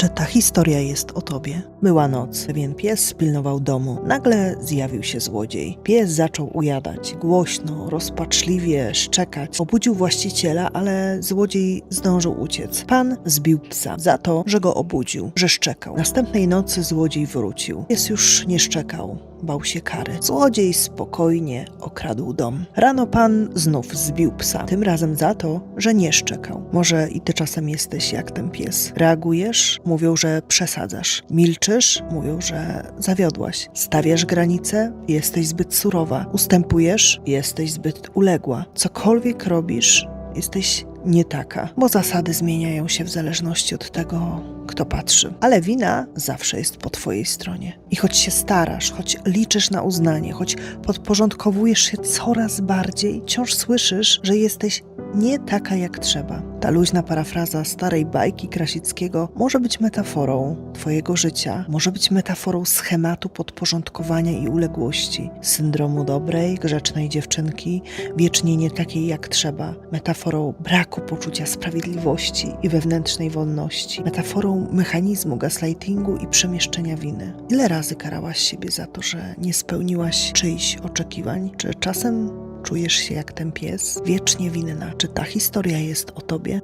Czy ta historia jest o tobie? Była noc. Pewien pies pilnował domu. Nagle zjawił się złodziej. Pies zaczął ujadać. Głośno, rozpaczliwie, szczekać. Obudził właściciela, ale złodziej zdążył uciec. Pan zbił psa za to, że go obudził, że szczekał. Następnej nocy złodziej wrócił. Pies już nie szczekał. Bał się kary. Złodziej spokojnie okradł dom. Rano pan znów zbił psa. Tym razem za to, że nie szczekał. Może i ty czasem jesteś jak ten pies. Reagujesz? Mówią, że przesadzasz. Milczysz? Mówią, że zawiodłaś. Stawiasz granice? Jesteś zbyt surowa. Ustępujesz? Jesteś zbyt uległa. Cokolwiek robisz, jesteś nie taka, bo zasady zmieniają się w zależności od tego, kto patrzy. Ale wina zawsze jest po twojej stronie. I choć się starasz, choć liczysz na uznanie, choć podporządkowujesz się coraz bardziej, wciąż słyszysz, że jesteś nie taka jak trzeba. Ta luźna parafraza starej bajki Krasickiego może być metaforą twojego życia, może być metaforą schematu podporządkowania i uległości, syndromu dobrej, grzecznej dziewczynki, wiecznie nie takiej jak trzeba, metaforą braku poczucia sprawiedliwości i wewnętrznej wolności, metaforą mechanizmu gaslightingu i przemieszczenia winy. Ile razy karałaś siebie za to, że nie spełniłaś czyichś oczekiwań? Czy czasem czujesz się jak ten pies? Wiecznie winna. Czy ta historia jest o tobie?